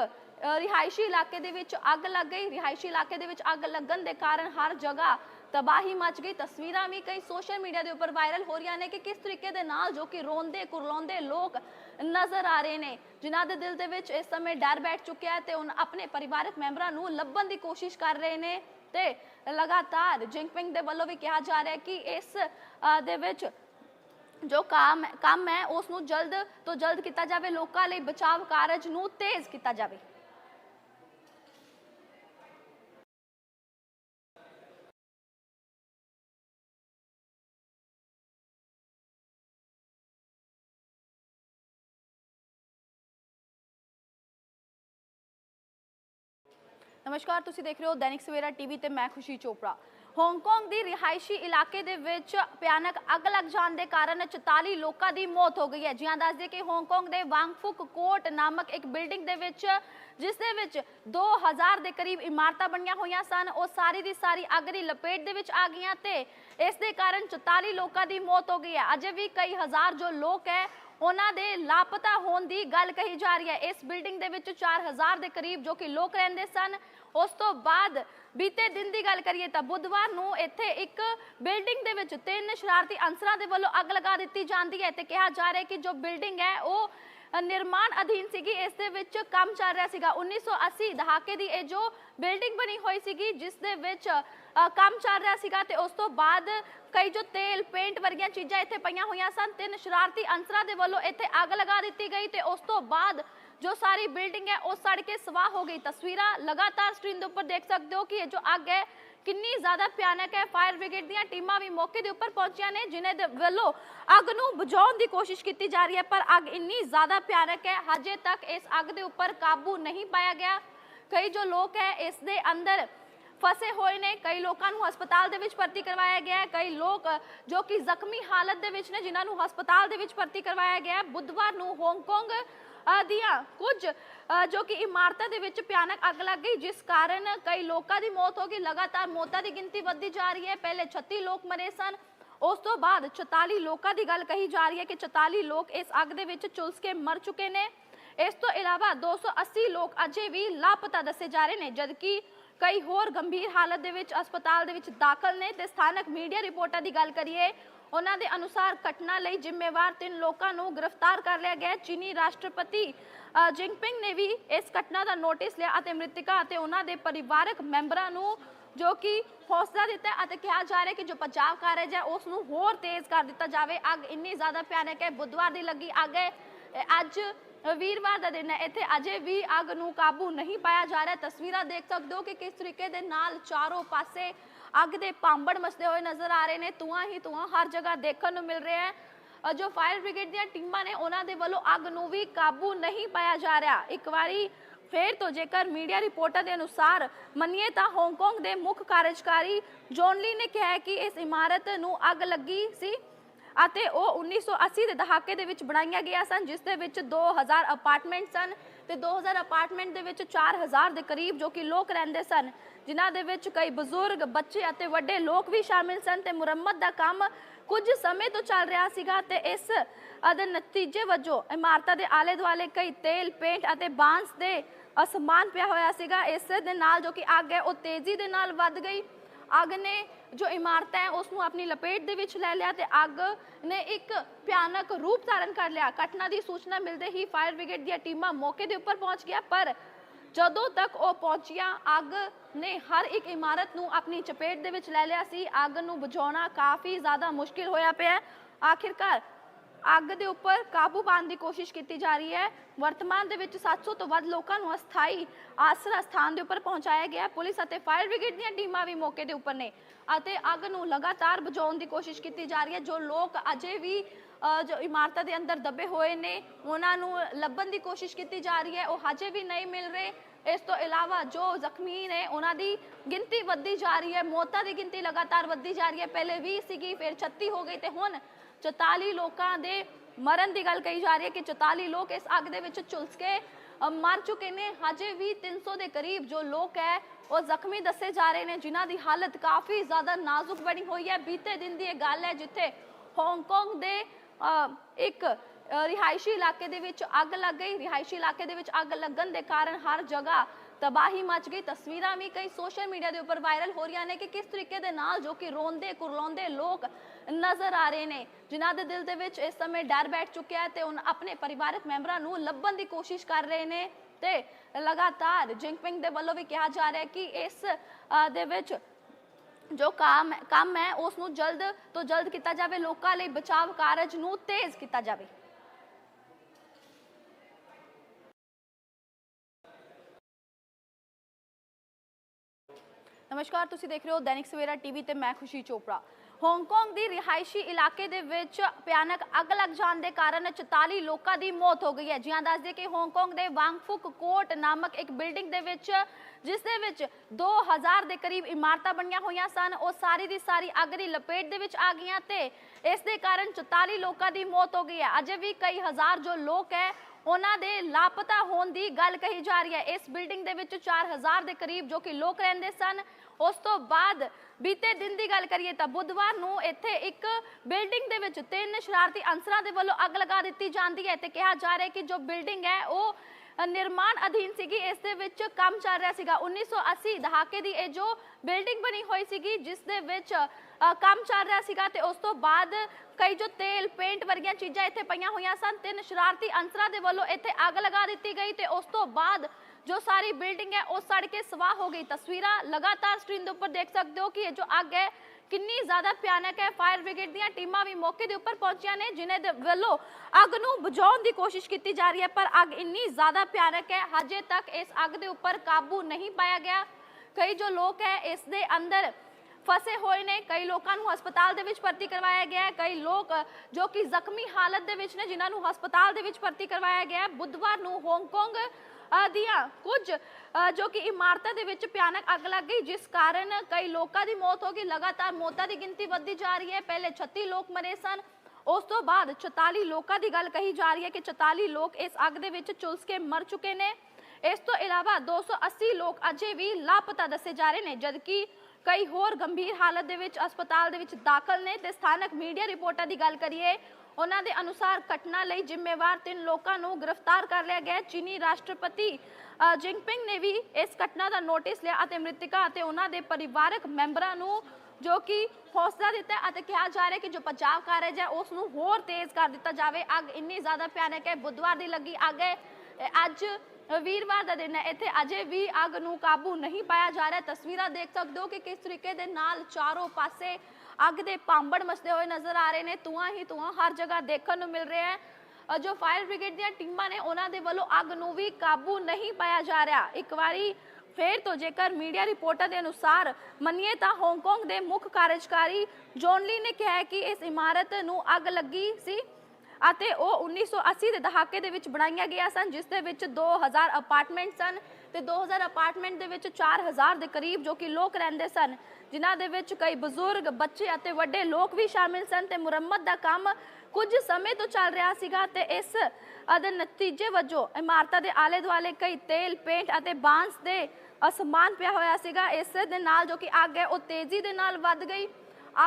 ਰਿਹਾਇਸ਼ੀ ਇਲਾਕੇ ਦੇ ਵਿੱਚ ਅੱਗ ਲੱਗ ਗਈ। ਰਿਹਾਇਸ਼ੀ ਇਲਾਕੇ ਦੇ ਵਿੱਚ ਅੱਗ ਲੱਗਣ ਦੇ ਕਾਰਨ ਹਰ ਜਗ੍ਹਾ ਤਬਾਹੀ ਮਚ ਗਈ। ਤਸਵੀਰਾਂ ਵੀ ਕਈ ਸੋਸ਼ਲ ਮੀਡੀਆ ਦੇ ਉੱਪਰ ਵਾਇਰਲ ਹੋ ਰਹੀਆਂ ਨੇ ਕਿ ਕਿਸ ਤਰੀਕੇ ਦੇ ਨਾਲ ਜੋ ਕਿ ਰੋਂਦੇ ਕੁਰਲਾਉਂਦੇ ਲੋਕ ਨਜ਼ਰ ਆ ਰਹੇ ਨੇ। ਜਿਨ੍ਹਾਂ ਦੇ ਦਿਲ ਦੇ ਵਿੱਚ ਇਸ ਸਮੇਂ ਡਰ ਬੈਠ ਚੁੱਕਿਆ ਹੈ ਤੇ ਉਹ ਆਪਣੇ ਪਰਿਵਾਰਕ ਮੈਂਬਰਾਂ ਨੂੰ ਲੱਭਣ ਦੀ ਕੋਸ਼ਿਸ਼ ਕਰ ਰਹੇ ਨੇ ਤੇ ਲਗਾਤਾਰ ਜਿੰਗਪਿੰਗ ਦੇ ਵੱਲੋਂ ਵੀ ਕਿਹਾ ਜਾ ਰਿਹਾ ਹੈ ਕਿ ਇਸ ਦੇ ਵਿੱਚ ਜੋ ਕੰਮ ਕੰਮ ਹੈ, ਉਸ ਨੂੰ ਜਲਦ ਤੋਂ ਜਲਦ ਕੀਤਾ ਜਾਵੇ, ਲੋਕਾਂ ਲਈ ਬਚਾਵ ਕਾਰਜ ਨੂੰ ਤੇਜ਼ ਕੀਤਾ ਜਾਵੇ। ਨਮਸਕਾਰ, ਤੁਸੀਂ ਦੇਖ ਰਹੇ ਹੋ ਦੈਨਿਕ ਸਵੇਰਾ ਟੀਵੀ ਤੇ ਮੈਂ ਖੁਸ਼ੀ ਚੋਪੜਾ। ਹਾਂਗਕਾਂਗ ਦੀ ਰਿਹਾਇਸ਼ੀ ਇਲਾਕੇ ਦੇ ਵਿੱਚ ਭਿਆਨਕ ਅੱਗ ਲੱਗ ਜਾਣ ਦੇ ਕਾਰਨ 44 ਲੋਕਾਂ ਦੀ ਮੌਤ ਹੋ ਗਈ ਹੈ। ਜਿਹਾਂ ਦੱਸਦੇ ਕਿ ਹਾਂਗਕਾਂਗ ਦੇ ਵਾਂਗਫੁਕ ਕੋਟ ਨਾਮਕ ਇੱਕ ਬਿਲਡਿੰਗ ਦੇ ਵਿੱਚ, ਜਿਸ ਦੇ ਵਿੱਚ 2000 ਦੇ ਕਰੀਬ ਇਮਾਰਤਾਂ ਬਣੀਆਂ ਹੋਈਆਂ ਸਨ। ਉਹ ਸਾਰੀ ਦੀ ਸਾਰੀ ਅੱਗ ਦੀ ਲਪੇਟ ਦੇ ਵਿੱਚ ਆ ਗਈਆਂ ਤੇ ਇਸ ਦੇ ਕਾਰਨ 44 ਲੋਕਾਂ ਦੀ ਮੌਤ ਹੋ ਗਈ ਹੈ। ਅਜੇ ਵੀ ਕਈ ਹਜ਼ਾਰ ਜੋ ਲੋਕ ਹੈ ਉਹਨਾਂ ਦੇ ਲਾਪਤਾ ਹੋਣ ਦੀ ਗੱਲ ਕਹੀ ਜਾ ਰਹੀ ਹੈ। ਇਸ ਬਿਲਡਿੰਗ ਦੇ ਵਿੱਚ 4000 ਦੇ ਕਰੀਬ ਜੋ ਕਿ ਲੋਕ ਰਹਿੰਦੇ ਸਨ, ਉਸ ਤੋਂ ਬਾਅਦ ਬੀਤੇ ਦਿਨ ਦੀ ਗੱਲ ਕਰੀਏ ਤਾਂ ਬੁੱਧਵਾਰ ਨੂੰ ਇੱਥੇ ਇੱਕ ਬਿਲਡਿੰਗ ਦੇ ਵਿੱਚ ਤਿੰਨ ਸ਼ਰਾਰਤੀ ਅਨਸਰਾਂ ਦੇ ਵੱਲੋਂ ਅੱਗ ਲਗਾ ਦਿੱਤੀ ਜਾਂਦੀ ਹੈ ਤੇ ਕਿਹਾ ਜਾ ਰਿਹਾ ਹੈ ਕਿ ਜੋ ਬਿਲਡਿੰਗ ਹੈ, ਉਹ ਨਿਰਮਾਣ ਅਧੀਨ ਸੀਗੀ, ਇਸ ਦੇ ਵਿੱਚ ਕੰਮ ਚੱਲ ਰਿਹਾ ਸੀਗਾ। 1980 ਦਹਾਕੇ ਦੀ ਇਹ ਜੋ ਬਿਲਡਿੰਗ ਬਣੀ ਹੋਈ ਸੀਗੀ, ਜਿਸ ਦੇ ਵਿੱਚ ਕੰਮ ਚੱਲ ਰਿਹਾ ਸੀਗਾ ਤੇ ਉਸ ਤੋਂ ਬਾਅਦ ਕਈ ਜੋ ਤੇਲ, ਪੇਂਟ ਵਰਗੀਆਂ ਚੀਜ਼ਾਂ ਇੱਥੇ ਪਈਆਂ ਹੋਈਆਂ ਸਨ, ਤਿੰਨ ਸ਼ਰਾਰਤੀ ਅਨਸਰਾਂ ਦੇ ਵੱਲੋਂ ਇੱਥੇ ਅੱਗ ਲਗਾ ਦਿੱਤੀ ਗਈ ਤੇ ਉਸ ਤੋਂ ਬਾਅਦ ਜੋ ਸਾਰੀ ਬਿਲਡਿੰਗ ਹੈ, ਉਹ ਸੜ ਕੇ ਸਵਾਹ ਹੋ ਗਈ। ਤਸਵੀਰਾਂ ਲਗਾਤਾਰ ਸਕਰੀਨ ਦੇ ਉੱਪਰ ਦੇਖ ਸਕਦੇ ਹੋ ਕਿ ਇਹ ਜੋ ਅੱਗ ਹੈ ਕਿੰਨੀ ਜ਼ਿਆਦਾ ਭਿਆਨਕ ਹੈ। ਫਾਇਰ ਬ੍ਰਿਗੇਡ ਦੀਆਂ ਟੀਮਾਂ ਵੀ ਮੌਕੇ ਦੇ ਉੱਪਰ ਪਹੁੰਚੀਆਂ ਨੇ, ਜਿਨ੍ਹਾਂ ਦੇ ਵੱਲੋਂ ਅੱਗ ਨੂੰ ਬੁਝਾਉਣ ਦੀ ਕੋਸ਼ਿਸ਼ ਕੀਤੀ ਜਾ ਰਹੀ ਹੈ, ਪਰ ਅੱਗ ਇੰਨੀ ਜ਼ਿਆਦਾ ਭਿਆਨਕ ਹੈ, ਹਜੇ ਤੱਕ ਇਸ ਅੱਗ ਦੇ ਉੱਪਰ ਕਾਬੂ ਨਹੀਂ ਪਾਇਆ ਗਿਆ। ਕਈ ਜੋ ਲੋਕ ਹੈ, ਇਸ ਦੇ ਅੰਦਰ ਫਸੇ ਹੋਏ ਨੇ। ਕਈ ਲੋਕਾਂ ਨੂੰ ਹਸਪਤਾਲ ਦੇ ਵਿੱਚ ਭਰਤੀ ਕਰਵਾਇਆ ਗਿਆ ਹੈ। ਕਈ ਲੋਕ ਜੋ ਕਿ ਜ਼ਖਮੀ ਹਾਲਤ ਦੇ ਵਿੱਚ ਨੇ, ਜਿਨ੍ਹਾਂ ਨੂੰ ਹਸਪਤਾਲ ਦੇ ਵਿੱਚ ਭਰਤੀ ਕਰਵਾਇਆ ਗਿਆ ਹੈ। ਬੁੱਧਵਾਰ ਨੂੰ ਹਾਂਗਕਾਂਗ ਦੀਆਂ ਕੁਝ ਜੋ ਕਿ ਇਮਾਰਤਾਂ ਦੇ ਵਿੱਚ ਭਿਆਨਕ ਅੱਗ ਲੱਗ ਗਈ, ਜਿਸ ਕਾਰਨ ਕਈ ਲੋਕਾਂ ਦੀ ਮੌਤ ਹੋ ਗਈ। ਲਗਾਤਾਰ ਮੌਤਾਂ ਦੀ ਗਿਣਤੀ ਵੱਧਦੀ ਜਾ ਰਹੀ ਹੈ। ਪਹਿਲੇ 36 ਲੋਕ ਮਰੇ ਸਨ। ਉਸ ਤੋਂ ਬਾਅਦ 44 ਲੋਕਾਂ ਦੀ ਗੱਲ ਕਹੀ ਜਾ ਰਹੀ ਹੈ ਕਿ 44 ਲੋਕ ਇਸ ਅੱਗ ਦੇ ਵਿੱਚ ਝੁਲਸ ਕੇ ਮਰ ਚੁੱਕੇ ਨੇ। ਇਸ ਤੋਂ ਇਲਾਵਾ 280 ਲੋਕ ਅਜੇ ਵੀ ਲਾਪਤਾ ਦੱਸੇ ਜਾ ਰਹੇ ਨੇ, ਜਦਕਿ ਕਈ ਹੋਰ ਗੰਭੀਰ ਹਾਲਤ ਦੇ ਵਿੱਚ ਹਸਪਤਾਲ ਦੇ ਵਿੱਚ ਦਾਖਲ ਨੇ। ਤੇ ਸਥਾਨਕ ਮੀਡੀਆ ਰਿਪੋਰਟਾਂ ਦੀ ਗੱਲ ਕਰੀਏ ਉਹਨਾਂ ਦੇ ਅਨੁਸਾਰ ਘਟਨਾ ਲਈ ਜ਼ਿੰਮੇਵਾਰ ਤਿੰਨ ਲੋਕਾਂ ਨੂੰ ਗ੍ਰਿਫਤਾਰ ਕਰ ਲਿਆ ਗਿਆ ਚੀਨੀ ਰਾਸ਼ਟਰਪਤੀ ਜਿੰਗਪਿੰਗ ਨੇ ਵੀ ਇਸ ਘਟਨਾ ਦਾ ਨੋਟਿਸ ਲਿਆ ਅਤੇ ਮ੍ਰਿਤਕਾ ਅਤੇ ਉਹਨਾਂ ਦੇ ਪਰਿਵਾਰਕ ਮੈਂਬਰਾਂ ਨੂੰ ਜੋ ਕਿ ਹੌਸਲਾ ਦਿੱਤਾ ਅਤੇ ਕਿਹਾ ਜਾ ਰਿਹਾ ਕਿ ਜੋ ਬਚਾਅ ਕਾਰਜ ਹੈ, ਉਸ ਨੂੰ ਹੋਰ ਤੇਜ਼ ਕਰ ਦਿੱਤਾ ਜਾਵੇ। ਅੱਗ ਇੰਨੀ ਜ਼ਿਆਦਾ ਭਿਆਨਕ ਹੈ, ਬੁੱਧਵਾਰ ਦੀ ਲੱਗੀ ਅੱਗ ਹੈ। ਅੱਜ ਵੀਰਵਾਰ ਦਾ ਦਿਨ ਹੈ। ਇੱਥੇ ਅਜੇ ਵੀ ਅੱਗ ਨੂੰ ਕਾਬੂ ਨਹੀਂ ਪਾਇਆ ਜਾ ਰਿਹਾ। ਤਸਵੀਰਾਂ ਦੇਖ ਸਕਦੇ ਹੋ ਕਿ ਕਿਸ ਤਰੀਕੇ ਦੇ ਨਾਲ ਚਾਰੋਂ ਪਾਸੇ ਅੱਗ ਦੇ ਪਾਂਬੜ ਮਚਦੇ ਹੋਏ ਨਜ਼ਰ ਆ ਰਹੇ ਨੇ। ਧੂਆਂ ਹੀ ਧੂਆਂ ਹਰ ਜਗ੍ਹਾ ਦੇਖਣ ਨੂੰ ਮਿਲ ਰਿਹਾ ਹੈ। ਜੋ ਫਾਇਰ ਬ੍ਰਿਗੇਡ ਦੀਆਂ ਟੀਮਾਂ ਨੇ, ਉਹਨਾਂ ਦੇ ਵੱਲੋਂ ਅੱਗ ਨੂੰ ਵੀ ਕਾਬੂ ਨਹੀਂ ਪਾਇਆ ਜਾ ਰਿਹਾ। ਇੱਕ ਵਾਰੀ ਫੇਰ ਤੋਂ ਜੇਕਰ ਮੀਡੀਆ ਰਿਪੋਰਟਾਂ ਦੇ ਅਨੁਸਾਰ ਮੰਨੀਏ ਤਾਂ ਹਾਂਗਕਾਂਗ ਦੇ ਮੁੱਖ ਕਾਰਜਕਾਰੀ ਜੋਨਲੀ ਨੇ ਕਿਹਾ ਕਿ ਇਸ ਇਮਾਰਤ ਨੂੰ ਅੱਗ ਲੱਗੀ ਸੀ। ਅਤੇ ਉਹ 1980 ਦੇ ਦਹਾਕੇ ਦੇ ਵਿੱਚ ਬਣਾਈਆਂ ਗਈਆਂ ਸਨ, ਜਿਸ ਦੇ ਵਿੱਚ 2000 ਅਪਾਰਟਮੈਂਟ ਸਨ ਤੇ 2000 ਅਪਾਰਟਮੈਂਟ ਦੇ ਵਿੱਚ 4000 ਦੇ ਕਰੀਬ ਜੋ ਕਿ ਲੋਕ ਰਹਿੰਦੇ ਸਨ, ਜਿਨ੍ਹਾਂ ਦੇ ਵਿੱਚ ਕਈ ਬਜ਼ੁਰਗ, ਬੱਚੇ ਅਤੇ ਵੱਡੇ ਲੋਕ ਵੀ ਸ਼ਾਮਿਲ ਸਨ ਤੇ ਮੁਰੰਮਤ ਦਾ ਕੰਮ ਕੁਝ ਸਮੇਂ ਤੋਂ ਚੱਲ ਰਿਹਾ ਸੀਗਾ ਤੇ ਇਸ ਦੇ ਨਤੀਜੇ ਵਜੋਂ ਇਮਾਰਤਾਂ ਦੇ ਆਲੇ ਦੁਆਲੇ ਕਈ ਤੇਲ, ਪੇਂਟ ਅਤੇ ਬਾਂਸ ਦੇ ਅਸਮਾਨ ਪਿਆ ਹੋਇਆ ਸੀਗਾ। ਇਸ ਦੇ ਨਾਲ ਜੋ ਕਿ ਅੱਗ ਹੈ, ਉਹ ਤੇਜ਼ੀ ਦੇ ਨਾਲ ਵੱਧ ਗਈ ਅੱਗ ਨੇ ਜੋ ਇਮਾਰਤ ਹੈ ਉਸ ਨੂੰ ਆਪਣੀ ਲਪੇਟ ਦੇ ਵਿੱਚ ਲੈ ਲਿਆ ਤੇ ਅੱਗ ਨੇ ਇੱਕ ਭਿਆਨਕ ਰੂਪ ਧਾਰਨ ਕਰ ਲਿਆ। ਘਟਨਾ ਦੀ ਸੂਚਨਾ ਮਿਲਦੇ ਹੀ ਫਾਇਰ ਬ੍ਰਿਗੇਡ ਦੀਆਂ ਟੀਮਾਂ ਮੌਕੇ ਦੇ ਉੱਪਰ ਪਹੁੰਚ ਗਿਆ ਪਰ ਜਦੋਂ ਤੱਕ ਉਹ ਪਹੁੰਚੀਆਂ, ਅੱਗ ਨੇ ਹਰ ਇੱਕ ਇਮਾਰਤ ਨੂੰ ਆਪਣੀ ਚਪੇਟ ਦੇ ਵਿੱਚ ਲੈ ਲਿਆ ਸੀ। ਅੱਗ ਨੂੰ ਬੁਝਾਉਣਾ ਕਾਫੀ ਜ਼ਿਆਦਾ ਮੁਸ਼ਕਿਲ ਹੋਇਆ ਪਿਆ। ਆਖਿਰਕਾਰ ਅੱਗ ਦੇ ਉੱਪਰ ਕਾਬੂ ਪਾਉਣ ਦੀ ਕੋਸ਼ਿਸ਼ ਕੀਤੀ ਜਾ ਰਹੀ ਹੈ। ਵਰਤਮਾਨ ਦੇ ਵਿੱਚ 700 ਤੋਂ ਵੱਧ ਲੋਕਾਂ ਨੂੰ ਅਸਥਾਈ ਆਸਰਾ ਸਥਾਨ ਦੇ ਉੱਪਰ ਪਹੁੰਚਾਇਆ ਗਿਆ ਪੁਲਿਸ ਅਤੇ ਫਾਇਰ ਬ੍ਰਿਗੇਡ ਦੀਆਂ ਟੀਮਾਂ ਵੀ ਮੌਕੇ ਦੇ ਉੱਪਰ ਨੇ ਅਤੇ ਅੱਗ ਨੂੰ ਲਗਾਤਾਰ ਬੁਝਾਉਣ ਦੀ ਕੋਸ਼ਿਸ਼ ਕੀਤੀ ਜਾ ਰਹੀ ਹੈ। ਜੋ ਲੋਕ ਅਜੇ ਵੀ ਜੋ ਇਮਾਰਤਾਂ ਦੇ ਅੰਦਰ ਦੱਬੇ ਹੋਏ ਨੇ, ਉਹਨਾਂ ਨੂੰ ਲੱਭਣ ਦੀ ਕੋਸ਼ਿਸ਼ ਕੀਤੀ ਜਾ ਰਹੀ ਹੈ। ਉਹ ਹਜੇ ਵੀ ਨਹੀਂ ਮਿਲ ਰਹੇ। ਇਸ ਤੋਂ ਇਲਾਵਾ ਜੋ ਜ਼ਖਮੀ ਨੇ, ਉਹਨਾਂ ਦੀ ਗਿਣਤੀ ਵੱਧਦੀ ਜਾ ਰਹੀ ਹੈ। ਮੌਤਾਂ ਦੀ ਗਿਣਤੀ ਲਗਾਤਾਰ ਵੱਧਦੀ ਜਾ ਰਹੀ ਹੈ। ਪਹਿਲੇ 20 ਸੀਗੀ, ਫਿਰ 36 ਹੋ ਗਈ ਤੇ ਹੁਣ 44 ਲੋਕਾਂ ਦੇ ਮਰਨ ਦੀ ਗੱਲ ਕਹੀ ਜਾ ਰਹੀ ਹੈ ਕਿ 44 ਲੋਕ ਇਸ ਅੱਗ ਦੇ ਵਿੱਚ ਝੁਲਸ ਕੇ ਮਰ ਚੁੱਕੇ ਨੇ। ਹਜੇ ਵੀ 300 ਦੇ ਕਰੀਬ ਜੋ ਲੋਕ ਹੈ, ਉਹ ਜ਼ਖਮੀ ਦੱਸੇ ਜਾ ਰਹੇ ਨੇ, ਜਿਨ੍ਹਾਂ ਦੀ ਹਾਲਤ ਕਾਫੀ ਜ਼ਿਆਦਾ ਨਾਜ਼ੁਕ ਬਣੀ ਹੋਈ ਹੈ। ਬੀਤੇ ਦਿਨ ਦੀ ਇਹ ਗੱਲ ਹੈ ਜਿੱਥੇ ਹਾਂਗਕਾਂਗ ਦੇ ਇੱਕ ਰਿਹਾਇਸ਼ੀ ਇਲਾਕੇ ਦੇ ਵਿੱਚ ਅੱਗ ਲੱਗ ਗਈ। ਰਿਹਾਇਸ਼ੀ ਇਲਾਕੇ ਦੇ ਵਿੱਚ ਅੱਗ ਲੱਗਣ ਦੇ ਕਾਰਨ ਹਰ ਜਗ੍ਹਾ ਤਬਾਹੀ ਮਚ ਗਈ। ਤਸਵੀਰਾਂ ਵੀ ਕਈ ਸੋਸ਼ਲ ਮੀਡੀਆ ਦੇ ਉੱਪਰ ਵਾਇਰਲ ਹੋ ਰਹੀਆਂ ਨੇ ਕਿ ਕਿਸ ਤਰੀਕੇ ਦੇ ਨਾਲ ਜੋ ਕਿ ਰੋਂਦੇ ਕੁਰਲਾਉਂਦੇ ਲੋਕ ਨਜ਼ਰ ਆ ਰਹੇ ਨੇ। ਜਿਨ੍ਹਾਂ ਦੇ ਦਿਲ ਦੇ ਵਿੱਚ ਇਸ ਸਮੇਂ ਡਰ ਬੈਠ ਚੁੱਕਿਆ ਹੈ ਤੇ ਉਹ ਆਪਣੇ ਪਰਿਵਾਰਕ ਮੈਂਬਰਾਂ ਨੂੰ ਲੱਭਣ ਦੀ ਕੋਸ਼ਿਸ਼ ਕਰ ਰਹੇ ਨੇ ਤੇ ਲਗਾਤਾਰ ਜਿੰਗਪਿੰਗ ਦੇ ਵੱਲੋਂ ਵੀ ਕਿਹਾ ਜਾ ਰਿਹਾ ਹੈ ਕਿ ਇਸ ਦੇ ਵਿੱਚ ਜੋ ਕੰਮ ਕੰਮ ਹੈ ਉਸ ਨੂੰ ਜਲਦ ਤੋਂ ਜਲਦ ਕੀਤਾ ਜਾਵੇ, ਲੋਕਾਂ ਲਈ ਬਚਾਵ ਕਾਰਜ ਨੂੰ ਤੇਜ਼ ਕੀਤਾ ਜਾਵੇ। ਨਮਸਕਾਰ, ਤੁਸੀਂ ਦੇਖ ਰਹੇ ਹੋ ਦੈਨਿਕ ਸਵੇਰਾ ਟੀਵੀ ਤੇ ਮੈਂ ਖੁਸ਼ੀ ਚੋਪੜਾ। ਹਾਂਗਕਾਂਗ ਦੀ ਰਿਹਾਇਸ਼ੀ ਇਲਾਕੇ ਦੇ ਵਿੱਚ ਭਿਆਨਕ ਅੱਗ ਲੱਗ ਜਾਣ ਦੇ ਕਾਰਨ 44 ਲੋਕਾਂ ਦੀ ਮੌਤ ਹੋ ਗਈ ਹੈ। ਜਿਹਾਂ ਦੱਸਦੇ ਕਿ ਹਾਂਗਕਾਂਗ ਦੇ ਵਾਂਗਫੁਕ ਕੋਟ ਨਾਮਕ ਇੱਕ ਬਿਲਡਿੰਗ ਦੇ ਵਿੱਚ, ਜਿਸ ਦੇ ਵਿੱਚ 2000 ਦੇ ਕਰੀਬ ਇਮਾਰਤਾਂ ਬਣੀਆਂ ਹੋਈਆਂ ਸਨ। ਉਹ ਸਾਰੀ ਦੀ ਸਾਰੀ ਅੱਗ ਦੀ ਲਪੇਟ ਦੇ ਵਿੱਚ ਆ ਗਈਆਂ ਤੇ ਇਸ ਦੇ ਕਾਰਨ 44 ਲੋਕਾਂ ਦੀ ਮੌਤ ਹੋ ਗਈ ਹੈ। ਅਜੇ ਵੀ ਕਈ ਹਜ਼ਾਰ ਜੋ ਲੋਕ ਹੈ ਉਹਨਾਂ ਦੇ ਲਾਪਤਾ ਹੋਣ ਦੀ ਗੱਲ ਕਹੀ ਜਾ ਰਹੀ ਹੈ। ਇਸ ਬਿਲਡਿੰਗ ਦੇ ਵਿੱਚ 4000 ਦੇ ਕਰੀਬ ਜੋ ਕਿ ਲੋਕ ਰਹਿੰਦੇ ਸਨ, ਉਸ ਤੋਂ ਬਾਅਦ ਬੀਤੇ ਦਿਨ ਦੀ ਗੱਲ ਕਰੀਏ ਤਾਂ ਬੁੱਧਵਾਰ ਨੂੰ ਇੱਥੇ ਇੱਕ ਬਿਲਡਿੰਗ ਦੇ ਵਿੱਚ ਤਿੰਨ ਸ਼ਰਾਰਤੀ ਅਨਸਰਾਂ ਦੇ ਵੱਲੋਂ ਅੱਗ ਲਗਾ ਦਿੱਤੀ ਜਾਂਦੀ ਹੈ ਤੇ ਕਿਹਾ ਜਾ ਰਿਹਾ ਹੈ ਕਿ ਜੋ ਬਿਲਡਿੰਗ ਹੈ, ਉਹ ਨਿਰਮਾਣ ਅਧੀਨ ਸੀਗੀ। ਇਸ ਦੇ ਵਿੱਚ ਕੰਮ ਚੱਲ ਰਿਹਾ ਸੀਗਾ। 1980 ਦਹਾਕੇ ਦੀ ਇਹ ਜੋ ਬਿਲਡਿੰਗ ਬਣੀ ਹੋਈ ਸੀਗੀ, ਜਿਸ ਦੇ ਵਿੱਚ ਕੰਮ ਚੱਲ ਰਿਹਾ ਸੀਗਾ ਤੇ ਉਸ ਤੋਂ ਬਾਅਦ ਕਈ ਜੋ ਤੇਲ ਪੇਂਟ ਵਰਗੀਆਂ ਚੀਜ਼ਾਂ ਇੱਥੇ ਪਈਆਂ ਹੋਈਆਂ ਸਨ ਤਿੰਨ ਸ਼ਰਾਰਤੀ ਅੰਸਰਾਂ ਦੇ ਵੱਲੋਂ ਇੱਥੇ ਅੱਗ ਲਗਾ ਦਿੱਤੀ ਗਈ ਤੇ ਉਸ ਤੋਂ ਬਾਅਦ ਜੋ ਸਾਰੀ ਬਿਲਡਿੰਗ ਹੈ ਉਹ ਸੜ ਕੇ ਸਵਾਹ ਹੋ ਗਈ। ਤਸਵੀਰਾਂ ਲਗਾਤਾਰ ਸਕਰੀਨ ਦੇ ਉੱਪਰ ਦੇਖ ਸਕਦੇ ਹੋ ਕਿ ਇਹ ਜੋ ਅੱਗ ਹੈ ਕਿੰਨੀ ਜ਼ਿਆਦਾ ਭਿਆਨਕ ਹੈ। ਫਾਇਰ ਬ੍ਰਿਗੇਡ ਦੀਆਂ ਟੀਮਾਂ ਵੀ ਮੌਕੇ ਦੇ ਉੱਪਰ ਪਹੁੰਚੀਆਂ ਨੇ ਜਿਨ੍ਹਾਂ ਦੇ ਵੱਲੋਂ ਅੱਗ ਨੂੰ ਬੁਝਾਉਣ ਦੀ ਕੋਸ਼ਿਸ਼ ਕੀਤੀ ਜਾ ਰਹੀ ਹੈ, ਪਰ ਅੱਗ ਇੰਨੀ ਜ਼ਿਆਦਾ ਭਿਆਨਕ ਹੈ, ਹਜੇ ਤੱਕ ਇਸ ਅੱਗ ਦੇ ਉੱਪਰ ਕਾਬੂ ਨਹੀਂ ਪਾਇਆ ਗਿਆ। ਕਈ ਜੋ ਲੋਕ ਹੈ ਇਸ ਦੇ ਅੰਦਰ ਫਸੇ ਹੋਏ ਨੇ। ਕਈ ਲੋਕਾਂ ਨੂੰ ਹਸਪਤਾਲ ਦੇ ਵਿੱਚ ਭਰਤੀ ਕਰਵਾਇਆ ਗਿਆ ਹੈ। ਕਈ ਲੋਕ ਜੋ ਕਿ ਜ਼ਖਮੀ ਹਾਲਤ ਦੇ ਵਿੱਚ ਨੇ, ਜਿਨ੍ਹਾਂ ਨੂੰ ਹਸਪਤਾਲ ਦੇ ਵਿੱਚ ਭਰਤੀ ਕਰਵਾਇਆ ਗਿਆ ਹੈ। ਬੁੱਧਵਾਰ ਨੂੰ ਹਾਂਗਕਾਂਗ ਦੀਆਂ ਕੁਝ ਜੋ ਕਿ ਇਮਾਰਤਾਂ ਦੇ ਵਿੱਚ ਭਿਆਨਕ ਅੱਗ ਲੱਗ ਗਈ, ਜਿਸ ਕਾਰਨ ਕਈ ਲੋਕਾਂ ਦੀ ਮੌਤ ਹੋ ਗਈ। ਲਗਾਤਾਰ ਮੌਤਾਂ ਦੀ ਗਿਣਤੀ ਵੱਧਦੀ ਜਾ ਰਹੀ ਹੈ। ਪਹਿਲੇ 36 ਲੋਕ ਮਰੇ ਸਨ। ਉਸ ਤੋਂ ਬਾਅਦ 44 ਲੋਕਾਂ ਦੀ ਗੱਲ ਕਹੀ ਜਾ ਰਹੀ ਹੈ ਕਿ 44 ਲੋਕ ਇਸ ਅੱਗ ਦੇ ਵਿੱਚ ਝੁਲਸ ਕੇ ਮਰ ਚੁੱਕੇ ਨੇ। ਇਸ ਤੋਂ ਇਲਾਵਾ 280 ਲੋਕ ਅਜੇ ਵੀ ਲਾਪਤਾ ਦੱਸੇ ਜਾ ਰਹੇ ਨੇ, ਜਦਕਿ ਕਈ ਹੋਰ ਗੰਭੀਰ ਹਾਲਤ ਦੇ ਵਿੱਚ ਹਸਪਤਾਲ ਦੇ ਵਿੱਚ ਦਾਖਲ ਨੇ ਤੇ ਸਥਾਨਕ ਮੀਡੀਆ ਰਿਪੋਰਟਾਂ ਦੀ ਗੱਲ ਕਰੀਏ, ਉਹਨਾਂ ਦੇ ਅਨੁਸਾਰ ਘਟਨਾ ਲਈ ਜ਼ਿੰਮੇਵਾਰ ਤਿੰਨ ਲੋਕਾਂ ਨੂੰ ਗ੍ਰਿਫਤਾਰ ਕਰ ਲਿਆ ਗਿਆ ਚੀਨੀ ਰਾਸ਼ਟਰਪਤੀ ਜਿੰਗਪਿੰਗ ਨੇ ਵੀ ਇਸ ਘਟਨਾ ਦਾ ਨੋਟਿਸ ਲਿਆ ਅਤੇ ਮ੍ਰਿਤਕਾ ਅਤੇ ਉਹਨਾਂ ਦੇ ਪਰਿਵਾਰਕ ਮੈਂਬਰਾਂ ਨੂੰ ਜੋ ਕਿ ਹੌਸਲਾ ਦਿੱਤਾ ਅਤੇ ਕਿਹਾ ਜਾ ਰਿਹਾ ਕਿ ਜੋ ਪੰਜਾਬ ਕਾਰਜ ਹੈ, ਉਸ ਨੂੰ ਹੋਰ ਤੇਜ਼ ਕਰ ਦਿੱਤਾ ਜਾਵੇ। ਅੱਗ ਇੰਨੀ ਜ਼ਿਆਦਾ ਭਿਆਨਕ ਹੈ, ਬੁੱਧਵਾਰ ਦੀ ਲੱਗੀ ਅੱਗ ਹੈ। ਅੱਜ ਵੀਰਵਾਰ ਦਾ ਦਿਨ ਹੈ। ਇੱਥੇ ਅਜੇ ਵੀ ਅੱਗ ਨੂੰ ਕਾਬੂ ਨਹੀਂ ਪਾਇਆ ਜਾ ਰਿਹਾ। ਤਸਵੀਰਾਂ ਦੇਖ ਸਕਦੇ ਹੋ ਕਿ ਕਿਸ ਤਰੀਕੇ ਦੇ ਨਾਲ ਚਾਰੋਂ ਪਾਸੇ ਅੱਗ ਦੇ ਭਾਂਬੜ ਮਚਦੇ ਹੋਏ ਨਜ਼ਰ ਆ ਰਹੇ ਨੇ। ਧੂਆਂ ਹੀ ਧੂਆਂ ਹਰ ਜਗ੍ਹਾ ਦੇਖਣ ਨੂੰ ਮਿਲ ਰਿਹਾ ਹੈ। ਜੋ ਫਾਇਰ ਬ੍ਰਿਗੇਡ ਦੀਆਂ ਟੀਮਾਂ ਨੇ, ਉਹਨਾਂ ਦੇ ਵੱਲੋਂ ਅੱਗ ਨੂੰ ਵੀ ਕਾਬੂ ਨਹੀਂ ਪਾਇਆ ਜਾ ਰਿਹਾ। ਇੱਕ ਵਾਰੀ ਫੇਰ ਤੋਂ ਜੇਕਰ ਮੀਡੀਆ ਰਿਪੋਰਟਾਂ ਦੇ ਅਨੁਸਾਰ ਮੰਨੀਏ ਤਾਂ ਹਾਂਗਕਾਂਗ ਦੇ ਮੁੱਖ ਕਾਰਜਕਾਰੀ ਜੋਨਲੀ ਨੇ ਕਿਹਾ ਕਿ ਇਸ ਇਮਾਰਤ ਨੂੰ ਅੱਗ ਲੱਗੀ ਸੀ। ਅਤੇ ਉਹ 1980 ਦੇ ਦਹਾਕੇ ਦੇ ਵਿੱਚ ਬਣਾਈਆਂ ਗਈਆਂ ਸਨ, ਜਿਸ ਦੇ ਵਿੱਚ 2000 ਅਪਾਰਟਮੈਂਟ ਸਨ ਤੇ 2000 ਅਪਾਰਟਮੈਂਟ ਦੇ ਵਿੱਚ 4000 ਦੇ ਕਰੀਬ ਜੋ ਕਿ ਲੋਕ ਰਹਿੰਦੇ ਸਨ, ਜਿਨ੍ਹਾਂ ਦੇ ਵਿੱਚ ਕਈ ਬਜ਼ੁਰਗ, ਬੱਚੇ ਅਤੇ ਵੱਡੇ ਲੋਕ ਵੀ ਸ਼ਾਮਿਲ ਸਨ ਤੇ ਮੁਰੰਮਤ ਦਾ ਕੰਮ ਕੁਝ ਸਮੇਂ ਤੋਂ ਚੱਲ ਰਿਹਾ ਸੀਗਾ ਤੇ ਇਸ ਅਦੇ ਨਤੀਜੇ ਵਜੋਂ ਇਮਾਰਤਾਂ ਦੇ ਆਲੇ ਦੁਆਲੇ ਕਈ ਤੇਲ, ਪੇਂਟ ਅਤੇ ਬਾਂਸ ਦੇ ਅਸਮਾਨ ਪਿਆ ਹੋਇਆ ਸੀਗਾ। ਇਸ ਦੇ ਨਾਲ ਜੋ ਕਿ ਅੱਗ ਹੈ, ਉਹ ਤੇਜ਼ੀ ਦੇ ਨਾਲ ਵੱਧ ਗਈ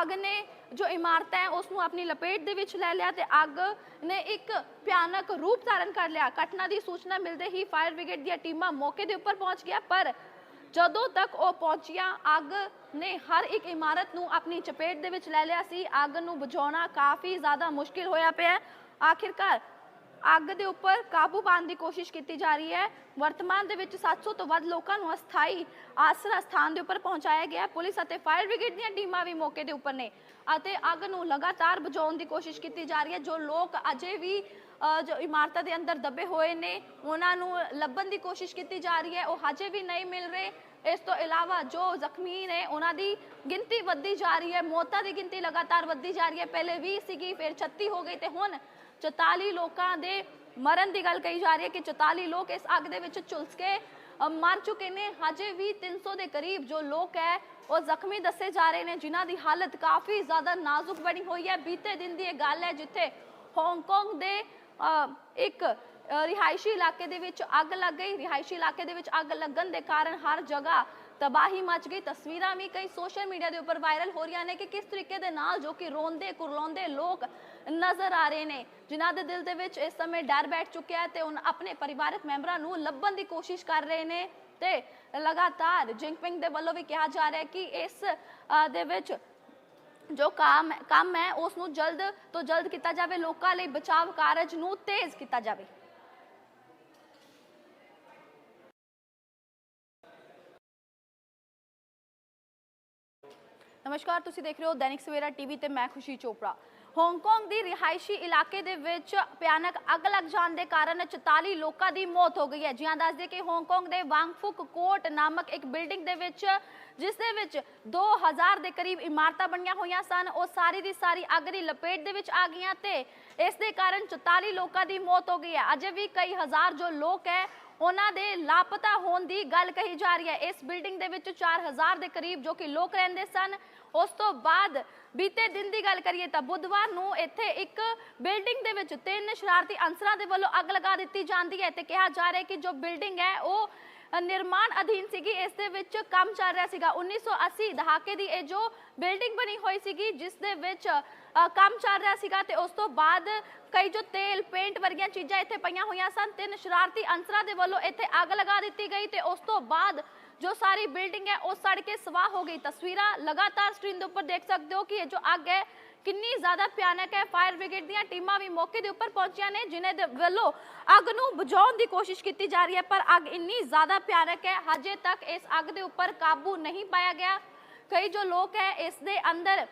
ਅੱਗ ਨੇ ਜੋ ਇਮਾਰਤ ਹੈ ਉਸ ਨੂੰ ਆਪਣੀ ਲਪੇਟ ਦੇ ਵਿੱਚ ਲੈ ਲਿਆ ਤੇ ਅੱਗ ਨੇ ਇੱਕ ਭਿਆਨਕ ਰੂਪ ਧਾਰਨ ਕਰ ਲਿਆ। ਘਟਨਾ ਦੀ ਸੂਚਨਾ ਮਿਲਦੇ ਹੀ ਫਾਇਰ ਬ੍ਰਿਗੇਡ ਦੀਆਂ ਟੀਮਾਂ ਮੌਕੇ ਦੇ ਉੱਪਰ ਪਹੁੰਚ ਗਿਆ ਪਰ ਜਦੋਂ ਤੱਕ ਉਹ ਪਹੁੰਚੀਆਂ, ਅੱਗ ਨੇ ਹਰ ਇੱਕ ਇਮਾਰਤ ਨੂੰ ਆਪਣੀ ਚਪੇਟ ਦੇ ਵਿੱਚ ਲੈ ਲਿਆ ਸੀ। ਅੱਗ ਨੂੰ ਬੁਝਾਉਣਾ ਕਾਫੀ ਜ਼ਿਆਦਾ ਮੁਸ਼ਕਿਲ ਹੋਇਆ ਪਿਆ। ਆਖਿਰਕਾਰ ਅੱਗ ਦੇ ਉੱਪਰ ਕਾਬੂ ਪਾਉਣ ਦੀ ਕੋਸ਼ਿਸ਼ ਕੀਤੀ ਜਾ ਰਹੀ ਹੈ। ਵਰਤਮਾਨ ਦੇ ਵਿੱਚ 700 ਤੋਂ ਵੱਧ ਲੋਕਾਂ ਨੂੰ ਅਸਥਾਈ ਆਸਰਾ ਸਥਾਨ ਦੇ ਉੱਪਰ ਪਹੁੰਚਾਇਆ ਗਿਆ ਪੁਲਿਸ ਅਤੇ ਫਾਇਰ ਬ੍ਰਿਗੇਡ ਦੀਆਂ ਟੀਮਾਂ ਵੀ ਮੌਕੇ ਦੇ ਉੱਪਰ ਨੇ ਅਤੇ ਅੱਗ ਨੂੰ ਲਗਾਤਾਰ ਬੁਝਾਉਣ ਦੀ ਕੋਸ਼ਿਸ਼ ਕੀਤੀ ਜਾ ਰਹੀ ਹੈ। ਜੋ ਲੋਕ ਅਜੇ ਵੀ ਜੋ ਇਮਾਰਤਾਂ ਦੇ ਅੰਦਰ ਦੱਬੇ ਹੋਏ ਨੇ, ਉਹਨਾਂ ਨੂੰ ਲੱਭਣ ਦੀ ਕੋਸ਼ਿਸ਼ ਕੀਤੀ ਜਾ ਰਹੀ ਹੈ। ਉਹ ਹਜੇ ਵੀ ਨਹੀਂ ਮਿਲ ਰਹੇ। ਇਸ ਤੋਂ ਇਲਾਵਾ ਜੋ ਜ਼ਖਮੀ ਨੇ, ਉਹਨਾਂ ਦੀ ਗਿਣਤੀ ਵੱਧਦੀ ਜਾ ਰਹੀ ਹੈ। ਮੌਤਾਂ ਦੀ ਗਿਣਤੀ ਲਗਾਤਾਰ ਵੱਧਦੀ ਜਾ ਰਹੀ ਹੈ। ਪਹਿਲੇ 20 ਸੀਗੀ, ਫਿਰ 36 ਹੋ ਗਈ ਤੇ ਹੁਣ 44 ਲੋਕਾਂ ਦੇ ਮਰਨ ਦੀ ਗੱਲ ਕਹੀ ਜਾ ਰਹੀ ਹੈ ਕਿ 44 ਲੋਕ ਇਸ ਅੱਗ ਦੇ ਵਿੱਚ ਝੁਲਸ ਕੇ ਮਰ ਚੁੱਕੇ ਨੇ। ਹਜੇ ਵੀ 300 ਦੇ ਕਰੀਬ ਜੋ ਲੋਕ ਹੈ, ਉਹ ਜ਼ਖਮੀ ਦੱਸੇ ਜਾ ਰਹੇ ਨੇ, ਜਿਨ੍ਹਾਂ ਦੀ ਹਾਲਤ ਕਾਫੀ ਜ਼ਿਆਦਾ ਨਾਜ਼ੁਕ ਬਣੀ ਹੋਈ ਹੈ। ਬੀਤੇ ਦਿਨ ਦੀ ਇਹ ਗੱਲ ਹੈ ਜਿੱਥੇ ਹਾਂਗਕਾਂਗ ਦੇ ਇੱਕ ਰਿਹਾਇਸ਼ੀ ਇਲਾਕੇ ਦੇ ਵਿੱਚ ਅੱਗ ਲੱਗ ਗਈ। ਰਿਹਾਇਸ਼ੀ ਇਲਾਕੇ ਦੇ ਵਿੱਚ ਅੱਗ ਲੱਗਣ ਦੇ ਕਾਰਨ ਹਰ ਜਗ੍ਹਾ ਤਬਾਹੀ ਮਚ ਗਈ। ਤਸਵੀਰਾਂ ਵੀ ਕਈ ਸੋਸ਼ਲ ਮੀਡੀਆ ਦੇ ਉੱਪਰ ਵਾਇਰਲ ਹੋ ਰਹੀਆਂ ਨੇ ਕਿ ਕਿਸ ਤਰੀਕੇ ਦੇ ਨਾਲ ਜੋ ਕਿ ਰੋਂਦੇ ਕੁਰਲਾਉਂਦੇ ਲੋਕ ਨਜ਼ਰ ਆ ਰਹੇ ਨੇ। ਜਿਨ੍ਹਾਂ ਦੇ ਦਿਲ ਦੇ ਵਿੱਚ ਇਸ ਸਮੇਂ ਡਰ ਬੈਠ ਚੁੱਕਿਆ ਹੈ ਤੇ ਉਹ ਆਪਣੇ ਪਰਿਵਾਰਕ ਮੈਂਬਰਾਂ ਨੂੰ ਲੱਭਣ ਦੀ ਕੋਸ਼ਿਸ਼ ਕਰ ਰਹੇ ਨੇ ਤੇ ਲਗਾਤਾਰ ਜਿੰਗਪਿੰਗ ਦੇ ਵੱਲੋਂ ਵੀ ਕਿਹਾ ਜਾ ਰਿਹਾ ਹੈ ਕਿ ਇਸ ਦੇ ਵਿੱਚ ਜੋ ਕੰਮ ਕੰਮ ਹੈ ਉਸ ਨੂੰ ਜਲਦ ਤੋਂ ਜਲਦ ਕੀਤਾ ਜਾਵੇ, ਲੋਕਾਂ ਲਈ ਬਚਾਵ ਕਾਰਜ ਨੂੰ ਤੇਜ਼ ਕੀਤਾ ਜਾਵੇ। ਨਮਸਕਾਰ, ਤੁਸੀਂ ਦੇਖ ਰਹੇ ਹੋ ਦੈਨਿਕ ਸਵੇਰਾ ਟੀਵੀ ਤੇ ਮੈਂ ਖੁਸ਼ੀ ਚੋਪੜਾ। ਹਾਂਗਕਾਂਗ ਦੀ ਰਿਹਾਇਸ਼ੀ ਇਲਾਕੇ ਦੇ ਵਿੱਚ ਭਿਆਨਕ ਅੱਗ ਲੱਗ ਜਾਣ ਦੇ ਕਾਰਨ 44 ਲੋਕਾਂ ਦੀ ਮੌਤ ਹੋ ਗਈ ਹੈ। ਜਿਹਾਂ ਦੱਸਦੇ ਕਿ ਹਾਂਗਕਾਂਗ ਦੇ ਵਾਂਗਫੁਕ ਕੋਟ ਨਾਮਕ ਇੱਕ ਬਿਲਡਿੰਗ ਦੇ ਵਿੱਚ, ਜਿਸ ਦੇ ਵਿੱਚ 2000 ਦੇ ਕਰੀਬ ਇਮਾਰਤਾਂ ਬਣੀਆਂ ਹੋਈਆਂ ਸਨ। ਉਹ ਸਾਰੀ ਦੀ ਸਾਰੀ ਅੱਗ ਦੀ ਲਪੇਟ ਦੇ ਵਿੱਚ ਆ ਗਈਆਂ ਤੇ ਇਸ ਦੇ ਕਾਰਨ 44 ਲੋਕਾਂ ਦੀ ਮੌਤ ਹੋ ਗਈ ਹੈ। ਅਜੇ ਵੀ ਕਈ ਹਜ਼ਾਰ ਜੋ ਲੋਕ ਹੈ ਉਹਨਾਂ ਦੇ ਲਾਪਤਾ ਹੋਣ ਦੀ ਗੱਲ ਕਹੀ ਜਾ ਰਹੀ ਹੈ। ਇਸ ਬਿਲਡਿੰਗ ਦੇ ਵਿੱਚ 4000 ਦੇ ਕਰੀਬ ਜੋ ਕਿ ਲੋਕ ਰਹਿੰਦੇ ਸਨ, ਉਸ ਤੋਂ ਬਾਅਦ ਬੀਤੇ ਦਿਨ ਦੀ ਗੱਲ ਕਰੀਏ ਤਾਂ ਬੁੱਧਵਾਰ ਨੂੰ ਇੱਥੇ ਇੱਕ ਬਿਲਡਿੰਗ ਦੇ ਵਿੱਚ ਤਿੰਨ ਸ਼ਰਾਰਤੀ ਅਨਸਰਾਂ ਦੇ ਵੱਲੋਂ ਅੱਗ ਲਗਾ ਦਿੱਤੀ ਜਾਂਦੀ ਹੈ ਤੇ ਕਿਹਾ ਜਾ ਰਿਹਾ ਹੈ ਕਿ ਜੋ ਬਿਲਡਿੰਗ ਹੈ, ਉਹ ਨਿਰਮਾਣ ਅਧੀਨ ਸੀਗੀ। ਇਸ ਦੇ ਵਿੱਚ ਕੰਮ ਚੱਲ ਰਿਹਾ ਸੀਗਾ। 1980 ਦਹਾਕੇ ਦੀ ਇਹ ਜੋ ਬਿਲਡਿੰਗ ਬਣੀ ਹੋਈ ਸੀਗੀ, ਜਿਸ ਦੇ ਵਿੱਚ ਕੰਮ ਚੱਲ ਰਿਹਾ ਸੀਗਾ ਤੇ ਉਸ ਤੋਂ ਬਾਅਦ ਕਈ ਜੋ ਤੇਲ ਪੇਂਟ ਵਰਗੀਆਂ ਚੀਜ਼ਾਂ ਇੱਥੇ ਪਈਆਂ ਹੋਈਆਂ ਸਨ ਤਿੰਨ ਸ਼ਰਾਰਤੀ ਅਨਸਰਾਂ ਦੇ ਵੱਲੋਂ ਇੱਥੇ ਅੱਗ ਲਗਾ ਦਿੱਤੀ ਗਈ ਤੇ ਉਸ ਤੋਂ ਬਾਅਦ ਜੋ ਸਾਰੀ ਬਿਲਡਿੰਗ ਹੈ ਉਹ ਸੜ ਕੇ ਸਵਾਹ ਹੋ ਗਈ। ਤਸਵੀਰਾਂ ਲਗਾਤਾਰ ਸਕਰੀਨ ਦੇ ਉੱਪਰ ਦੇਖ ਸਕਦੇ ਹੋ ਕਿ ਇਹ ਜੋ ਅੱਗ ਹੈ ਕਿੰਨੀ ਜ਼ਿਆਦਾ ਭਿਆਨਕ ਹੈ। ਫਾਇਰ ਬ੍ਰਿਗੇਡ ਦੀਆਂ ਟੀਮਾਂ ਵੀ ਮੌਕੇ ਦੇ ਉੱਪਰ ਪਹੁੰਚੀਆਂ ਨੇ ਜਿਨ੍ਹਾਂ ਦੇ ਵੱਲੋਂ ਅੱਗ ਨੂੰ ਬੁਝਾਉਣ ਦੀ ਕੋਸ਼ਿਸ਼ ਕੀਤੀ ਜਾ ਰਹੀ ਹੈ। ਪਰ ਅੱਗ ਇੰਨੀ ਜ਼ਿਆਦਾ ਭਿਆਨਕ ਹੈ, ਹਜੇ ਤੱਕ ਇਸ ਅੱਗ ਦੇ ਉੱਪਰ ਕਾਬੂ ਨਹੀਂ ਪਾਇਆ ਗਿਆ। ਕਈ ਜੋ ਲੋਕ ਹੈ ਇਸ ਦੇ ਅੰਦਰ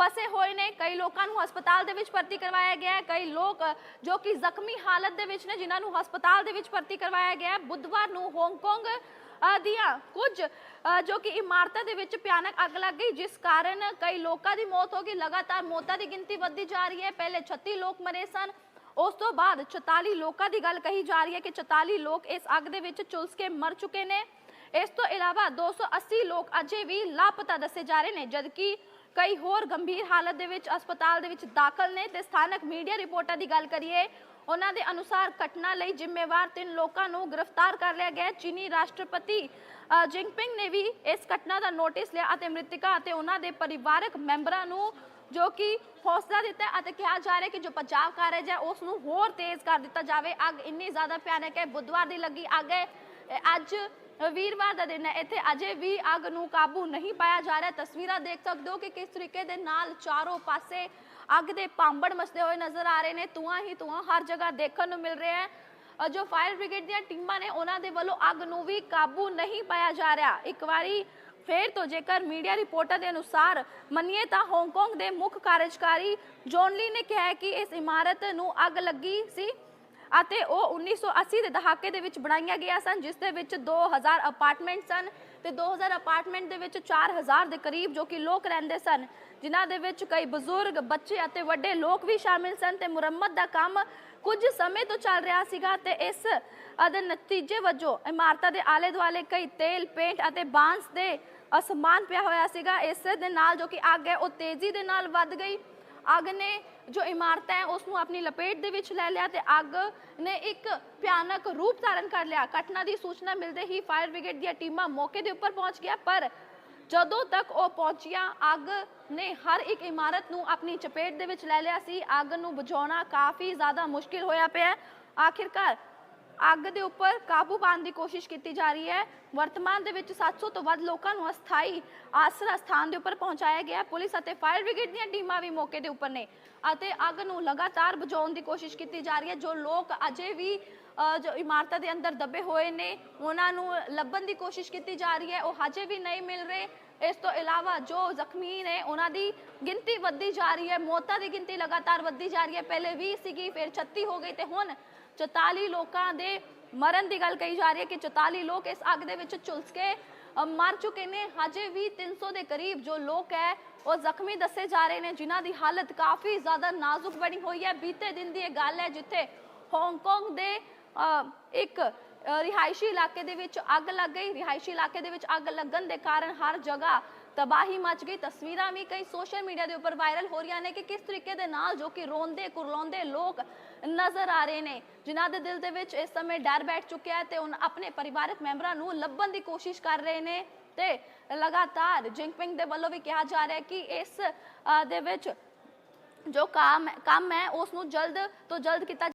ਫਸੇ ਹੋਏ ਨੇ। ਕਈ ਲੋਕਾਂ ਨੂੰ ਹਸਪਤਾਲ ਦੇ ਵਿੱਚ ਭਰਤੀ ਕਰਵਾਇਆ ਗਿਆ ਹੈ। ਕਈ ਲੋਕ ਜੋ ਕਿ ਜ਼ਖਮੀ ਹਾਲਤ ਦੇ ਵਿੱਚ ਨੇ, ਜਿਨ੍ਹਾਂ ਨੂੰ ਹਸਪਤਾਲ ਦੇ ਵਿੱਚ ਭਰਤੀ ਕਰਵਾਇਆ ਗਿਆ ਹੈ। ਬੁੱਧਵਾਰ ਨੂੰ ਹਾਂਗਕਾਂਗ ਦੀਆਂ ਕੁਝ ਜੋ ਕਿ ਇਮਾਰਤਾਂ ਦੇ ਵਿੱਚ ਭਿਆਨਕ ਅੱਗ ਲੱਗ ਗਈ, ਜਿਸ ਕਾਰਨ ਕਈ ਲੋਕਾਂ ਦੀ ਮੌਤ ਹੋ ਗਈ। ਲਗਾਤਾਰ ਮੌਤਾਂ ਦੀ ਗਿਣਤੀ ਵੱਧਦੀ ਜਾ ਰਹੀ ਹੈ। ਪਹਿਲੇ 36 ਲੋਕ ਮਰੇ ਸਨ। ਉਸ ਤੋਂ ਬਾਅਦ 44 ਲੋਕਾਂ ਦੀ ਗੱਲ ਕਹੀ ਜਾ ਰਹੀ ਹੈ ਕਿ 44 ਲੋਕ ਇਸ ਅੱਗ ਦੇ ਵਿੱਚ ਝੁਲਸ ਕੇ ਮਰ ਚੁੱਕੇ ਨੇ। ਇਸ ਤੋਂ ਇਲਾਵਾ 280 ਲੋਕ ਅਜੇ ਵੀ ਲਾਪਤਾ ਦੱਸੇ ਜਾ ਰਹੇ ਨੇ, ਜਦਕਿ ਕਈ ਹੋਰ ਗੰਭੀਰ ਹਾਲਤ ਦੇ ਵਿੱਚ ਹਸਪਤਾਲ ਦੇ ਵਿੱਚ ਦਾਖਲ ਨੇ ਤੇ ਸਥਾਨਕ ਮੀਡੀਆ ਰਿਪੋਰਟਾਂ ਦੀ ਗੱਲ ਕਰੀਏ, ਉਹਨਾਂ ਦੇ ਅਨੁਸਾਰ ਘਟਨਾ ਲਈ ਜ਼ਿੰਮੇਵਾਰ ਤਿੰਨ ਲੋਕਾਂ ਨੂੰ ਗ੍ਰਿਫਤਾਰ ਕਰ ਲਿਆ ਗਿਆ ਚੀਨੀ ਰਾਸ਼ਟਰਪਤੀ ਜਿੰਗਪਿੰਗ ਨੇ ਵੀ ਇਸ ਘਟਨਾ ਦਾ ਨੋਟਿਸ ਲਿਆ ਅਤੇ ਮ੍ਰਿਤਕਾ ਅਤੇ ਉਹਨਾਂ ਦੇ ਪਰਿਵਾਰਕ ਮੈਂਬਰਾਂ ਨੂੰ ਜੋ ਕਿ ਹੌਸਲਾ ਦਿੱਤਾ ਅਤੇ ਕਿਹਾ ਜਾ ਰਿਹਾ ਕਿ ਜੋ ਪੰਜਾਬ ਕਾਰਜ ਹੈ, ਉਸ ਨੂੰ ਹੋਰ ਤੇਜ਼ ਕਰ ਦਿੱਤਾ ਜਾਵੇ। ਅੱਗ ਇੰਨੀ ਜ਼ਿਆਦਾ ਭਿਆਨਕ ਹੈ, ਬੁੱਧਵਾਰ ਦੀ ਲੱਗੀ ਅੱਗ ਹੈ। ਅੱਜ ਵੀਰਵਾਰ ਦਾ ਦਿਨ ਹੈ। ਇੱਥੇ ਅਜੇ ਵੀ ਅੱਗ ਨੂੰ ਕਾਬੂ ਨਹੀਂ ਪਾਇਆ ਜਾ ਰਿਹਾ। ਤਸਵੀਰਾਂ ਦੇਖ ਸਕਦੇ ਹੋ ਕਿ ਕਿਸ ਤਰੀਕੇ ਦੇ ਨਾਲ ਚਾਰੋਂ ਪਾਸੇ ਅੱਗ ਦੇ ਪਾਂਬੜ ਮਚਦੇ ਹੋਏ ਨਜ਼ਰ ਆ ਰਹੇ ਨੇ। ਧੂਆਂ ਹੀ ਧੂਆਂ ਹਰ ਜਗ੍ਹਾ ਦੇਖਣ ਨੂੰ ਮਿਲ ਰਿਹਾ ਹੈ। ਜੋ ਫਾਇਰ ਬ੍ਰਿਗੇਡ ਦੀਆਂ ਟੀਮਾਂ ਨੇ, ਉਹਨਾਂ ਦੇ ਵੱਲੋਂ ਅੱਗ ਨੂੰ ਵੀ ਕਾਬੂ ਨਹੀਂ ਪਾਇਆ ਜਾ ਰਿਹਾ। ਇੱਕ ਵਾਰੀ ਫੇਰ ਤੋਂ ਜੇਕਰ ਮੀਡੀਆ ਰਿਪੋਰਟਾਂ ਦੇ ਅਨੁਸਾਰ ਮੰਨੀਏ ਤਾਂ ਹਾਂਗਕਾਂਗ ਦੇ ਮੁੱਖ ਕਾਰਜਕਾਰੀ ਜੌਨ ਲੀ ਨੇ ਕਿਹਾ ਕਿ ਇਸ ਇਮਾਰਤ ਨੂੰ ਅੱਗ ਲੱਗੀ ਸੀ। ਅਤੇ ਉਹ 1980 ਦੇ ਦਹਾਕੇ ਦੇ ਵਿੱਚ ਬਣਾਈਆਂ ਗਈਆਂ ਸਨ, ਜਿਸ ਦੇ ਵਿੱਚ 2000 ਅਪਾਰਟਮੈਂਟ ਸਨ ਤੇ 2000 ਅਪਾਰਟਮੈਂਟ ਦੇ ਵਿੱਚ 4000 ਦੇ ਕਰੀਬ ਜੋ ਕਿ ਲੋਕ ਰਹਿੰਦੇ ਸਨ, ਜਿਨ੍ਹਾਂ ਦੇ ਵਿੱਚ ਕਈ ਬਜ਼ੁਰਗ, ਬੱਚੇ ਅਤੇ ਵੱਡੇ ਲੋਕ ਵੀ ਸ਼ਾਮਿਲ ਸਨ ਤੇ ਮੁਰੰਮਤ ਦਾ ਕੰਮ ਕੁਝ ਸਮੇਂ ਤੋਂ ਚੱਲ ਰਿਹਾ ਸੀਗਾ ਤੇ ਇਸ ਦੇ ਨਤੀਜੇ ਵਜੋਂ ਇਮਾਰਤਾਂ ਦੇ ਆਲੇ ਦੁਆਲੇ ਕਈ ਤੇਲ, ਪੇਂਟ ਅਤੇ ਬਾਂਸ ਦੇ ਅਸਮਾਨ ਪਿਆ ਹੋਇਆ ਸੀਗਾ। ਇਸ ਦੇ ਨਾਲ ਜੋ ਕਿ ਅੱਗ ਹੈ, ਉਹ ਤੇਜ਼ੀ ਦੇ ਨਾਲ ਵੱਧ ਗਈ ਅੱਗ ਨੇ ਜੋ ਇਮਾਰਤ ਹੈ ਉਸ ਨੂੰ ਆਪਣੀ ਲਪੇਟ ਦੇ ਵਿੱਚ ਲੈ ਲਿਆ ਤੇ ਅੱਗ ਨੇ ਇੱਕ ਭਿਆਨਕ ਰੂਪ ਧਾਰਨ ਕਰ ਲਿਆ। ਘਟਨਾ ਦੀ ਸੂਚਨਾ ਮਿਲਦੇ ਹੀ ਫਾਇਰ ਬ੍ਰਿਗੇਡ ਦੀਆਂ ਟੀਮਾਂ ਮੌਕੇ ਦੇ ਉੱਪਰ ਪਹੁੰਚ ਗਿਆ ਪਰ ਜਦੋਂ ਤੱਕ ਉਹ ਪਹੁੰਚੀਆਂ, ਅੱਗ ਨੇ ਹਰ ਇੱਕ ਇਮਾਰਤ ਨੂੰ ਆਪਣੀ ਚਪੇਟ ਦੇ ਵਿੱਚ ਲੈ ਲਿਆ ਸੀ। ਅੱਗ ਨੂੰ ਬੁਝਾਉਣਾ ਕਾਫੀ ਜ਼ਿਆਦਾ ਮੁਸ਼ਕਿਲ ਹੋਇਆ ਪਿਆ। ਆਖਿਰਕਾਰ ਅੱਗ ਦੇ ਉੱਪਰ ਕਾਬੂ ਪਾਉਣ ਦੀ ਕੋਸ਼ਿਸ਼ ਕੀਤੀ ਜਾ ਰਹੀ ਹੈ। ਵਰਤਮਾਨ ਦੇ ਵਿੱਚ 700 ਤੋਂ ਵੱਧ ਲੋਕਾਂ ਨੂੰ ਅਸਥਾਈ ਆਸਰਾ ਸਥਾਨ ਦੇ ਉੱਪਰ ਪਹੁੰਚਾਇਆ ਗਿਆ ਪੁਲਿਸ ਅਤੇ ਫਾਇਰ ਬ੍ਰਿਗੇਡ ਦੀਆਂ ਟੀਮਾਂ ਵੀ ਮੌਕੇ ਦੇ ਉੱਪਰ ਨੇ ਅਤੇ ਅੱਗ ਨੂੰ ਲਗਾਤਾਰ ਬੁਝਾਉਣ ਦੀ ਕੋਸ਼ਿਸ਼ ਕੀਤੀ ਜਾ ਰਹੀ ਹੈ। ਜੋ ਲੋਕ ਅਜੇ ਵੀ ਜੋ ਇਮਾਰਤਾਂ ਦੇ ਅੰਦਰ ਦੱਬੇ ਹੋਏ ਨੇ, ਉਹਨਾਂ ਨੂੰ ਲੱਭਣ ਦੀ ਕੋਸ਼ਿਸ਼ ਕੀਤੀ ਜਾ ਰਹੀ ਹੈ। ਉਹ ਹਜੇ ਵੀ ਨਹੀਂ ਮਿਲ ਰਹੇ। ਇਸ ਤੋਂ ਇਲਾਵਾ ਜੋ ਜ਼ਖਮੀ ਨੇ, ਉਹਨਾਂ ਦੀ ਗਿਣਤੀ ਵੱਧਦੀ ਜਾ ਰਹੀ ਹੈ। ਮੌਤਾਂ ਦੀ ਗਿਣਤੀ ਲਗਾਤਾਰ ਵੱਧਦੀ ਜਾ ਰਹੀ ਹੈ। ਪਹਿਲੇ 20 ਸੀਗੀ, ਫਿਰ 36 ਹੋ ਗਈ ਤੇ ਹੁਣ 44 ਲੋਕਾਂ ਦੇ ਮਰਨ ਦੀ ਗੱਲ ਕਹੀ ਜਾ ਰਹੀ ਹੈ ਕਿ 44 ਲੋਕ ਇਸ ਅੱਗ ਦੇ ਵਿੱਚ ਝੁਲਸ ਕੇ ਮਰ ਚੁੱਕੇ ਨੇ। ਹਜੇ ਵੀ 300 ਦੇ ਕਰੀਬ ਜੋ ਲੋਕ ਹੈ, ਉਹ ਜ਼ਖਮੀ ਦੱਸੇ ਜਾ ਰਹੇ ਨੇ, ਜਿਨ੍ਹਾਂ ਦੀ ਹਾਲਤ ਕਾਫੀ ਜ਼ਿਆਦਾ ਨਾਜ਼ੁਕ ਬਣੀ ਹੋਈ ਹੈ। ਬੀਤੇ ਦਿਨ ਦੀ ਇਹ ਗੱਲ ਹੈ ਜਿੱਥੇ ਹਾਂਗਕਾਂਗ ਦੇ ਇੱਕ ਰਿਹਾਇਸ਼ੀ ਇਲਾਕੇ ਦੇ ਵਿੱਚ ਅੱਗ ਲੱਗ ਗਈ। ਰਿਹਾਇਸ਼ੀ ਇਲਾਕੇ ਦੇ ਵਿੱਚ ਅੱਗ ਲੱਗਣ ਦੇ ਕਾਰਨ ਹਰ ਜਗ੍ਹਾ ਤਬਾਹੀ ਮਚ ਗਈ। ਤਸਵੀਰਾਂ ਵੀ ਕਈ ਸੋਸ਼ਲ ਮੀਡੀਆ ਦੇ ਉੱਪਰ ਵਾਇਰਲ ਹੋ ਰਹੀਆਂ ਨੇ ਕਿ ਕਿਸ ਤਰੀਕੇ ਦੇ ਨਾਲ ਜੋ ਕਿ ਰੋਂਦੇ ਕੁਰਲਾਉਂਦੇ ਲੋਕ ਨਜ਼ਰ ਆ ਰਹੇ ਨੇ। ਜਿਨ੍ਹਾਂ ਦੇ ਦਿਲ ਦੇ ਵਿੱਚ ਇਸ ਸਮੇਂ ਡਰ ਬੈਠ ਚੁੱਕਿਆ ਹੈ ਤੇ ਉਹ ਆਪਣੇ ਪਰਿਵਾਰਕ ਮੈਂਬਰਾਂ ਨੂੰ ਲੱਭਣ ਦੀ ਕੋਸ਼ਿਸ਼ ਕਰ ਰਹੇ ਨੇ ਤੇ ਲਗਾਤਾਰ ਜਿੰਗਪਿੰਗ ਦੇ ਵੱਲੋਂ ਵੀ ਕਿਹਾ ਜਾ ਰਿਹਾ ਹੈ ਕਿ ਇਸ ਦੇ ਵਿੱਚ ਜੋ ਕੰਮ ਕੰਮ ਹੈ, ਉਸ ਨੂੰ ਜਲਦ ਤੋਂ ਜਲਦ ਕੀਤਾ